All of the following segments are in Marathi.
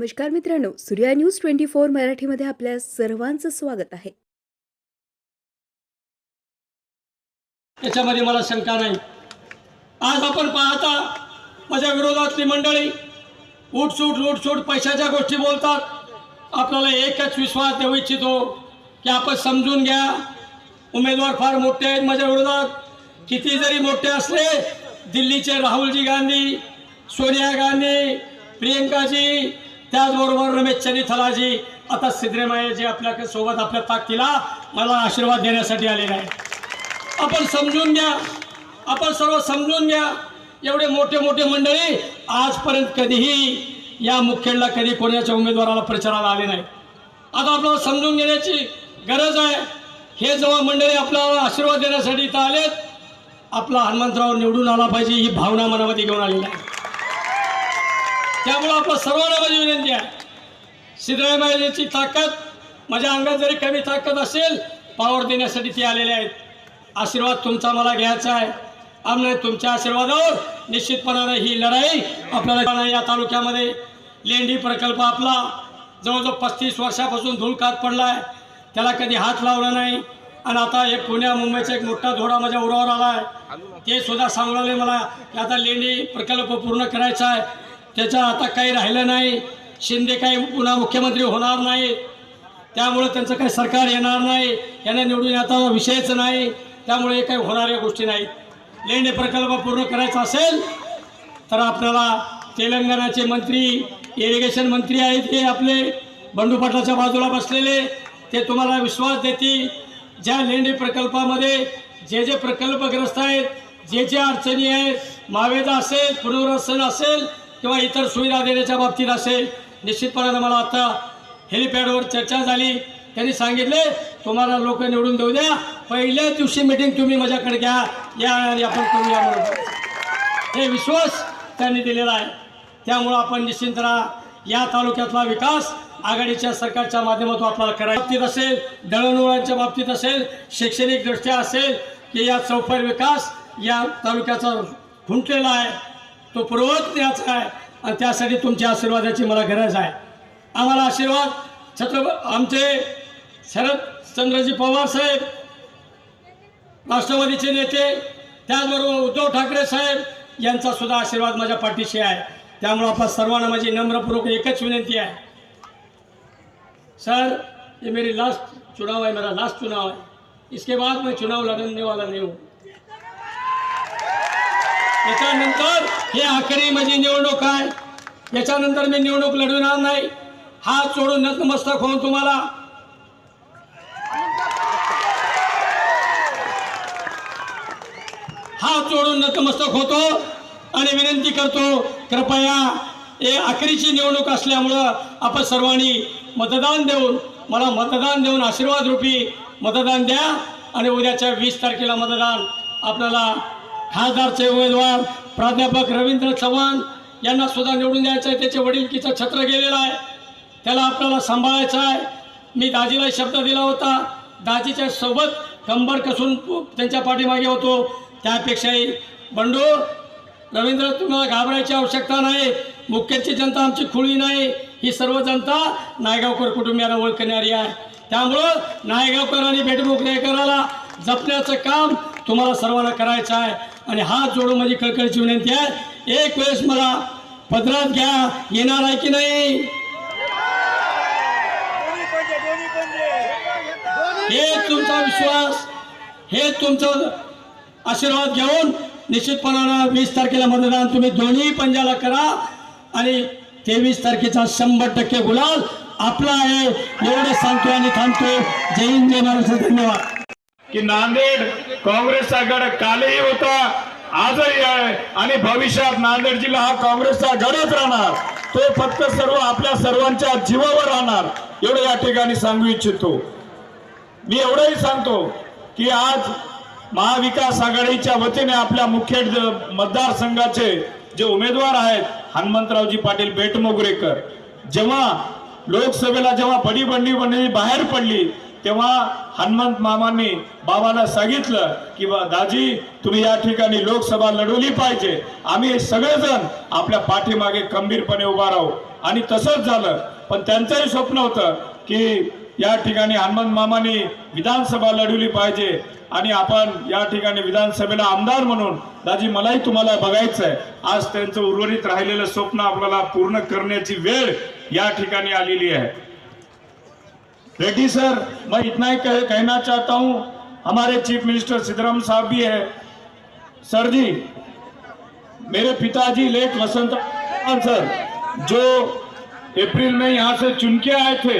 नमस्कार मित्रांनो सूर्या न्यूज ट्वेंटी फोर मराठीमध्ये आपल्या सर्वांचं स्वागत आहे. याच्यामध्ये मला शंका नाही. आज आपण पाहता माझ्या विरोधातली मंडळी उठसूट लूटसूट पैशाच्या गोष्टी बोलतात. आपल्याला एकच विश्वास देऊ इच्छितो की आपण समजून घ्या. उमेदवार फार मोठे आहेत माझ्या विरोधात. किती जरी मोठे असले दिल्लीचे राहुलजी गांधी सोनिया गांधी प्रियंकाजी त्याचबरोबर रमेश थलाजी आता सिद्धरामय्याजी आपल्यासोबत आपल्या ताकदीला मला आशीर्वाद देण्यासाठी आलेला आहे आपण समजून घ्या. आपण सर्व समजून घ्या. एवढे मोठे मोठे मंडळी आजपर्यंत कधीही या मुखेडला कधी कोणाच्या उमेदवाराला प्रचाराला आले नाही. आता आपल्याला समजून घेण्याची गरज आहे. हे जेव्हा मंडळी आपल्याला आशीर्वाद देण्यासाठी इथं आलेत आपला हनुमंतराव निवडून आला पाहिजे ही भावना मनामध्ये घेऊन आलेली आहे. त्यामुळं आपलं सर्वांना माझी विनंती आहे. सिद्धरामय्याची ताकद माझ्या अंगात जरी कमी ताकद असेल पावर देण्यासाठी ते आलेले आहेत. आशीर्वाद तुमचा मला घ्यायचा आहे. आम्ही तुमच्या आशीर्वादावर निश्चितपणाने ही लढाई आपल्याला या तालुक्यामध्ये लेंडी प्रकल्प आपला जवळजवळ पस्तीस वर्षापासून धुळकात पडला आहे त्याला कधी हात लावला नाही. आणि आता हे पुण्या मुंबईचा एक मोठा धोडा माझ्या उरावर आला आहे ते सुद्धा सांगले मला. की आता लेंडी प्रकल्प पूर्ण करायचा आहे. त्याचा आता काही राहिलं नाही. शिंदे काही पुन्हा मुख्यमंत्री होणार नाही. त्यामुळे त्यांचं काही सरकार येणार नाही. यांना निवडून आता विषयच नाही. त्यामुळे काही होणाऱ्या गोष्टी नाहीत. लेणे प्रकल्प पूर्ण करायचा असेल तर आपल्याला तेलंगणाचे मंत्री इरिगेशन मंत्री आहेत हे आपले बंडू पाटलाच्या बाजूला बसलेले ते तुम्हाला विश्वास देतील. ज्या लेंडे प्रकल्पामध्ये जे जे प्रकल्पग्रस्त आहेत जे जे अडचणी आहेत मावेदा असेल पुनर्वसन असेल किंवा इतर सुविधा देण्याच्या बाबतीत असेल निश्चितपणानं मला आता हेलिपॅडवर चर्चा झाली. त्यांनी सांगितले तुम्हाला लोक निवडून देऊ द्या. पहिल्या दिवशी मिटिंग तुम्ही माझ्याकडे घ्या. या आणि आपण करूया बरोबर हे विश्वास त्यांनी दिलेला आहे. त्यामुळं आपण निश्चिंत राहा. या तालुक्यातला विकास आघाडीच्या सरकारच्या माध्यमातून आपल्याला करायच्या बाबतीत असेल दळणवळणच्या बाबतीत असेल शैक्षणिक दृष्ट्या असेल की या चौफर विकास या तालुक्याचा खुंटलेला आहे. तो पूर्ववत द्यायचा आहे. आणि त्यासाठी तुमच्या आशीर्वादाची मला गरज आहे. आम्हाला आशीर्वाद. छत्रप आमचे शरदचंद्रजी पवार साहेब राष्ट्रवादीचे नेते त्याचबरोबर उद्धव ठाकरे साहेब यांचा सुद्धा आशीर्वाद माझ्या पाठीशी आहे. त्यामुळं आपण सर्वांना माझी नम्रपूर्वक एकच विनंती आहे. सर ये मेरी लास्ट चुनाव है मेरा लास्ट चुनाव है इसके बाद मैं चुनाव लड़ने वाला नहीं हूँ. याच्यानंतर हे आखरी माझी निवडणूक आहे. याच्यानंतर मी निवडणूक लढवणार नाही. हात सोडून नतमस्तक होऊन तुम्हाला हात सोडून नतमस्तक होतो आणि विनंती करतो कृपया हे अखेरीची निवडणूक असल्यामुळं आपण सर्वांनी मतदान देऊन मला मतदान देऊन आशीर्वाद रूपी मतदान द्या आणि उद्याच्या वीस तारखेला मतदान आपल्याला खासदारचे उमेदवार प्राध्यापक रवींद्र चव्हाण यांना सुद्धा निवडून द्यायचं आहे. त्याचे वडीलकीचं छत्र गेलेलं आहे. त्याला आपल्याला सांभाळायचं आहे. मी दाजीला शब्द दिला होता. दाजीच्या सोबत कंबर कसून त्यांच्या पाठीमागे होतो. त्यापेक्षाही बंडू रवींद्र तुम्हाला घाबरायची आवश्यकता नाही. मुख्यची जनता आमची खुळी नाही. ही सर्व जनता नायगावकर कुटुंबियांना ओळखणारी आहे. त्यामुळं नायगावकर आणि भेटमुखलेकराला जपण्याचं काम तुम्हाला सर्वांना करायचा आहे. आणि हात जोडून माझी कळकळीची विनंती आहे. एक वेळेस मला पत्रात घ्या. येणार आहे की नाही? हे तुमचा विश्वास हे तुमचं आशीर्वाद घेऊन निश्चितपणानं वीस तारखेला मतदान तुम्ही दोन्ही पंजाला करा. आणि तेवीस तारखेचा शंभर टक्के गुलाल आपला आहे. एवढं सांगतो आणि थांबतो जय हिंद जय महाराष्ट्र. धन्यवाद. की नांदेड काँग्रेसचा गड कालही होता आजही आहे. आणि भविष्यात नांदेड जिल्हा हा काँग्रेसचा गडच राहणार. तो फक्त सर्व आपल्या सर्वांच्या जीवावर राहणार. एवढं या ठिकाणी सांगू इच्छितो. मी एवढंही सांगतो की आज महाविकास आघाडीच्या वतीने आपल्या मुख्य मतदारसंघाचे जे उमेदवार आहेत हनुमंतरावजी पाटील बेटमोगरेकर जेव्हा लोकसभेला जेव्हा बडी बंडी बाहेर पडली तेव्हा हनुमंत मामांनी बाबाला सांगितलं की बा दाजी तुम्ही या ठिकाणी लोकसभा लढवली पाहिजे. आम्ही सगळेजण आपल्या पाठीमागे खंबीरपणे उभा राहू. आणि तसंच झालं. पण त्यांचंही स्वप्न होतं की या ठिकाणी हनुमंत मामांनी विधानसभा लढवली पाहिजे. आणि आपण या ठिकाणी विधानसभेला आमदार म्हणून दाजी मलाही तुम्हाला बघायचं आहे आज त्यांचं उर्वरित राहिलेलं स्वप्न आपल्याला पूर्ण करण्याची वेळ या ठिकाणी आलेली आहे. रेड्डी सर मैं इतना ही कह, कहना चाहता हूँ हमारे चीफ मिनिस्टर सिद्धराम साहब भी है। सर जी मेरे पिताजी लेट वसंत सर जो अप्रैल में यहाँ से चुन के आए थे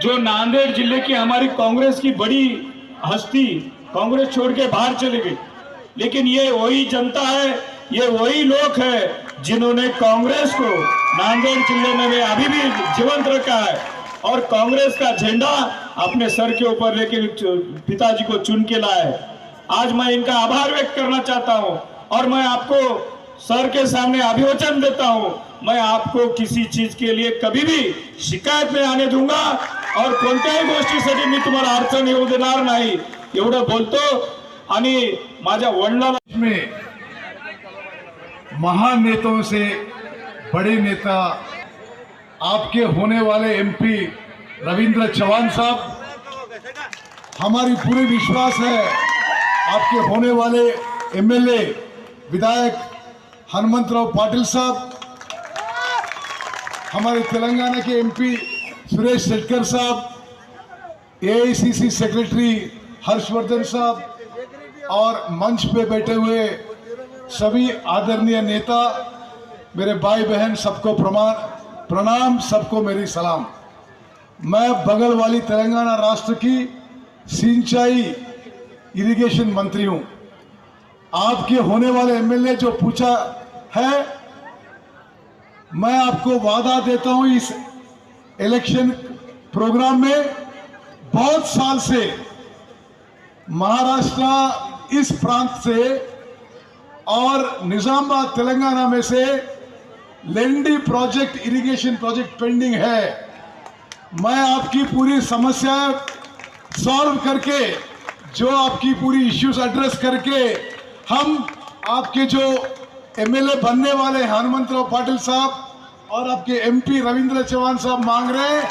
जो नांदेड़ ज़िले की हमारी कांग्रेस की बड़ी हस्ती कांग्रेस छोड़ के बाहर चली गई। लेकिन ये वही जनता है ये वही लोग है जिन्होंने कांग्रेस को नांदेड़ ज़िले में अभी भी जीवंत रखा है। और कांग्रेस का झंडा अपने सर के ऊपर लेके पिताजी को चुन के लाए आज मैं इनका आभार व्यक्त करना चाहता हूँ और मैं आपको सर के सामने अभिवचन देता हूँ। मैं आपको किसी चीज के लिए कभी भी शिकायत में आने दूंगा और कोणत्याही गोष्टीसाठी मी तुम्हाला अडचण येऊ देणार नाही। एवढं बोलतो आणि माझ्या वडिलांना में महान नेताओं से बड़े नेता आपके होने वाले एमपी रविंद्र चौहान साहब, हमारी पूरी विश्वास है। आपके होने वाले एमएलए विधायक हनुमंतराव पाटिल साहब, हमारे तेलंगाना के एमपी सुरेश शेटकर साहब एआईसीसी सेक्रेटरी हर्षवर्धन साहब और मंच पे बैठे हुए सभी आदरणीय नेता, मेरे भाई बहन, सबको प्रमाण। प्रणाम, सबको मेरी सलाम। मैं बगल वाली तेलंगाना राष्ट्र की सिंचाई इरिगेशन मंत्री हूँ। आपके होने वाले एमएलए जो पूछा है, मैं आपको वादा देता हूँ इस इलेक्शन प्रोग्राम में, बहुत साल से महाराष्ट्र इस प्रांत से और निजामाबाद, तेलंगाना में से लेंडी प्रोजेक्ट इरिगेशन प्रोजेक्ट पेंडिंग है। मैं आपकी पूरी समस्या सॉल्व करके, जो आपकी पूरी इश्यूज़ एड्रेस करके, हम आपके जो एमएलए बनने वाले हनुमंतराव पाटिल साहब और आपके एमपी रविंद्र चौहान साहब मांग रहे हैं,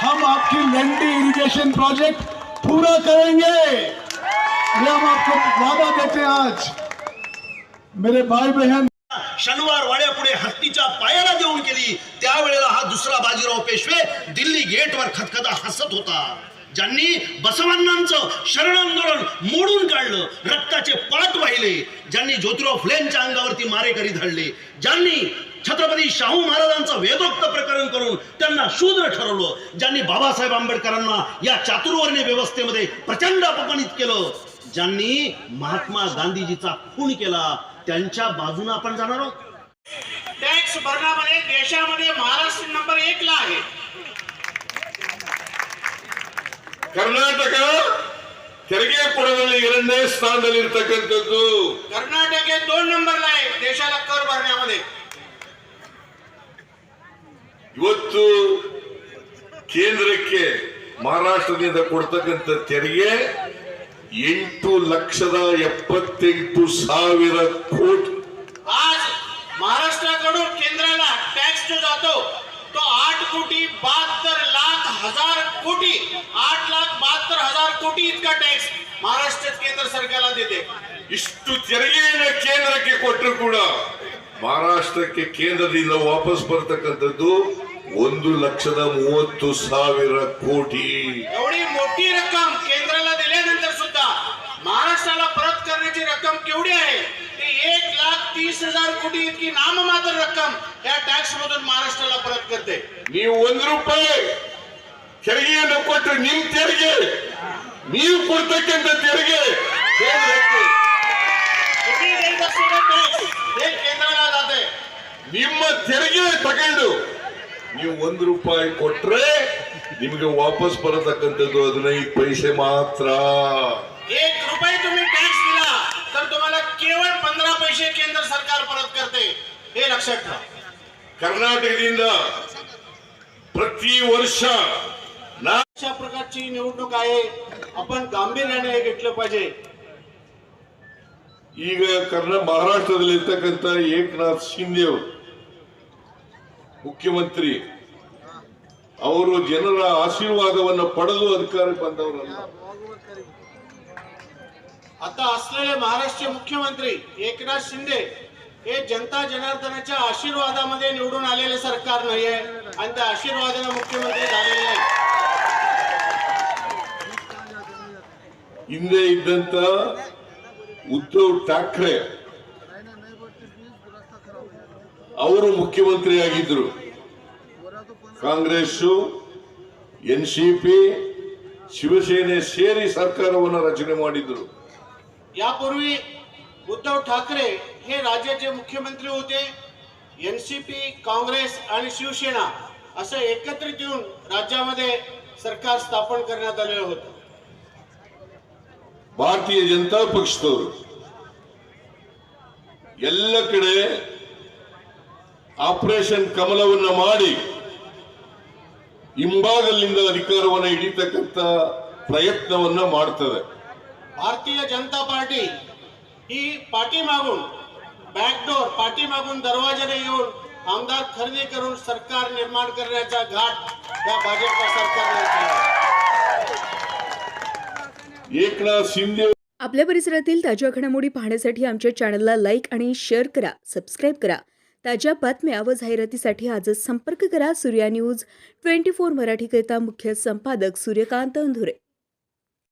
हम आपकी लेंडी इरिगेशन प्रोजेक्ट पूरा करेंगे। ये हम आपको वादा देते हैं आज। मेरे भाई बहन शनिवार वाड्यापुढे हत्तीच्या पायाला देऊन केली. त्यावेळेला हा दुसरा बाजीराव पेशवे दिल्ली गेटवर खतखता हसत होता. ज्यांनी बसवांनांचं शरण आंदोलन मोडून काढलं रक्ताचे पळत वाहिले. ज्यांनी ज्योतिराव फुलेंच्या अंगावरती मारेकरी धडले ज्यांनी छत्रपती शाहू महाराजांचं वेदोक्त प्रकरण करून त्यांना शूद्र ठरवलं. ज्यांनी बाबासाहेब आंबेडकरांना या चातुर्वर्ण्य व्यवस्थेमध्ये प्रचंड अपमानित केलं. ज्यांनी महात्मा गांधीजीचा खून केला. त्यांच्या बाजूने आपण जाणार आहोत टॅक्स भरण्यामध्ये देशामध्ये महाराष्ट्र नंबर एक ला आहे ಕರ್ನಾಟಕ ತೆರಿಗೆ ಕೊಡದಲ್ಲಿ ಎರಡನೇ ಸ್ಥಾನದಲ್ಲಿರ್ತಕ್ಕಂಥದ್ದು कर्नाटक हे दोन नंबरला आहे देशाला कर भरण्यामध्ये ಇವತ್ತು ಕೇಂದ್ರಕ್ಕೆ ಮಹಾರಾಷ್ಟ್ರದಿಂದ ಕೊಡ್ತಕ್ಕಂಥ ತೆರಿಗೆ ಎಂಟು ಲಕ್ಷದ ಎಪ್ಪತ್ತೆಂಟು ಸಾವಿರ ಕೋಟಿ आज महाराष्ट्राकडून केंद्राला टॅक्स जो जातो तो आठ कोटी बहात्तर लाख हजार कोटी आठ लाख बहात्तर हजार कोटी इतका टॅक्स महाराष्ट्र केंद्र सरकारला देते ಇಷ್ಟು ತೆರಿಗೆಯನ್ನು ಕೇಂದ್ರಕ್ಕೆ ಕೊಟ್ಟರು ಕೂಡ ಮಹಾರಾಷ್ಟ್ರಕ್ಕೆ ಕೇಂದ್ರದಿಂದ ವಾಪಸ್ ಬರ್ತಕ್ಕಂಥದ್ದು ಒಂದು ಲಕ್ಷದ ಮೂವತ್ತು ಸಾವಿರ ಕೋಟಿ एवढी मोठी रक्कम केवढी आहे ती एक लाख तीस हजार कोटी इतकी नाममात्र रक्कम या टॅक्स मधून महाराष्ट्राला परत करते ನೀವು ಒಂದು ರೂಪಾಯಿ ತೆರಿಗೆಯನ್ನು ಕೊಟ್ಟು ನಿಮ್ ತೆರಿಗೆ ನೀವು ಕೊಡ್ತಕ್ಕಂಥ ತೆರಿಗೆ ಕೇಂದ್ರಕ್ಕೆ किती देत असलेलं टॅक्स हे केंद्राला जाते ನಿಮ್ಮ ತೆರಿಗೆ ತಗೊಂಡು ನೀವು ಒಂದು ರೂಪಾಯಿ ಕೊಟ್ರೆ ನಿಮಗೆ ವಾಪಸ್ ಬರತಕ್ಕಂಥದ್ದು ಹದಿನೈದು ಪೈಸೆ ಮಾತ್ರ पैसे केंद्र सरकार परत करते हे लक्षात ठेवा ಕರ್ನಾಟಕದಿಂದ ಪ್ರತಿ ವರ್ಷ ना अशा प्रकारची निवडणूक आहे आपण गांभीर्याने हे घेतलं पाहिजे ಈಗ ಕರ್ನಾ ಮಹಾರಾಷ್ಟ್ರದಲ್ಲಿರ್ತಕ್ಕಂಥ ಏಕನಾಥ್ ಶಿಂದೆ ಅವರು ಮುಖ್ಯಮಂತ್ರಿ ಅವರು ಜನರ ಆಶೀರ್ವಾದವನ್ನು ಪಡೆದು ಅಧಿಕಾರಕ್ಕೆ ಬಂದವರಲ್ಲ आता असलेले महाराष्ट्र मुख्यमंत्री एकनाथ शिंदे हे जनता जनार्दनाच्या आशीर्वादामध्ये निवडून आलेले सरकार नाहीये आणि त्या आशीर्वादाने मुख्यमंत्री झालेले नाही ಹಿಂದೆ ಇದ್ದಂತ ಉದ್ಧವ್ ಠಾಕ್ರೆ ಅವರು ಮುಖ್ಯಮಂತ್ರಿ ಆಗಿದ್ರು Congress N C P Shiv Sena ಸೇರಿ ಸರ್ಕಾರವನ್ನು ರಚನೆ ಮಾಡಿದ್ರು यापूर्वी उद्धव ठाकरे हे राज्याचे मुख्यमंत्री होते एनसीपी काँग्रेस आणि शिवसेना असं एकत्रित येऊन राज्यामध्ये सरकार स्थापन करण्यात आलेलं होतं ಭಾರತೀಯ ಜನತಾ ಪಕ್ಷದವರು ಎಲ್ಲ ಕಡೆ ಆಪರೇಷನ್ ಕಮಲವನ್ನ ಮಾಡಿ ಹಿಂಭಾಗಲಿಂದ ಅಧಿಕಾರವನ್ನು ಹಿಡಿತಕ್ಕಂತ ಪ್ರಯತ್ನವನ್ನ ಮಾಡ್ತದೆ भारतीय जनता पार्टी ही पाठीमागून बॅकडोर पाठीमागून दरवाजाने येऊन आमदार खरेदी करून सरकार निर्माण करण्याचा घाट या भाजपा सरकारने एकनाथ शिंदे आपल्या परिसरातील ताज्या घडामोडी पाहण्यासाठी आमच्या चॅनलला लाईक आणि शेअर करा सबस्क्राईब करा. ताज्या बातम्या व जाहिरातीसाठी आजच संपर्क करा सूर्या न्यूज ट्वेंटी फोर मराठीकरिता मुख्य संपादक सूर्यकांत अंधुरे.